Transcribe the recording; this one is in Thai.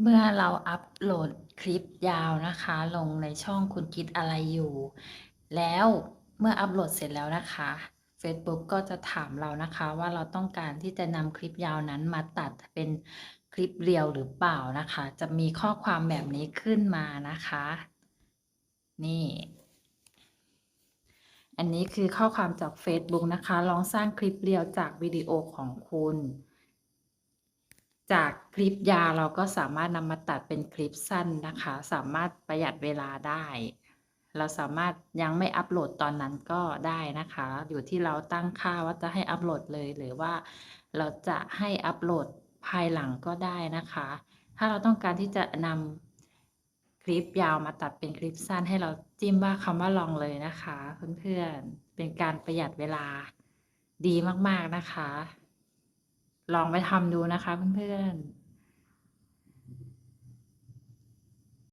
เมื่อเราอัปโหลดคลิปยาวนะคะ ลงในช่องคุณคิดอะไรอยู่ แล้วเมื่ออัปโหลดเสร็จแล้วนะคะ Facebook ก็จะถามเรานะคะว่าเราต้องการที่จะนำคลิปยาวนั้นมาตัดเป็นคลิปเรียวหรือเปล่านะคะ จะมีข้อความแบบนี้ขึ้นมานะคะ นี่ อันนี้คือข้อความจาก Facebook นะคะ ลองสร้างคลิปเรียวจากวิดีโอของคุณ จากคลิปยาวเราก็สามารถนำมาตัดเป็นคลิปสั้นนะคะ สามารถประหยัดเวลาได้ เราสามารถยังไม่อัปโหลดตอนนั้นก็ได้นะคะ อยู่ที่เราตั้งค่าว่าจะให้อัปโหลดเลยหรือว่าเราจะให้อัปโหลดภายหลังก็ได้นะคะ ถ้าเราต้องการที่จะนำคลิปยาวมาตัดเป็นคลิปสั้นให้เราจิ้มว่าคำว่าลองเลยนะคะ เพื่อนๆเป็นการประหยัดเวลาดีมากๆนะคะ ลองไปทำดูนะคะเพื่อนๆ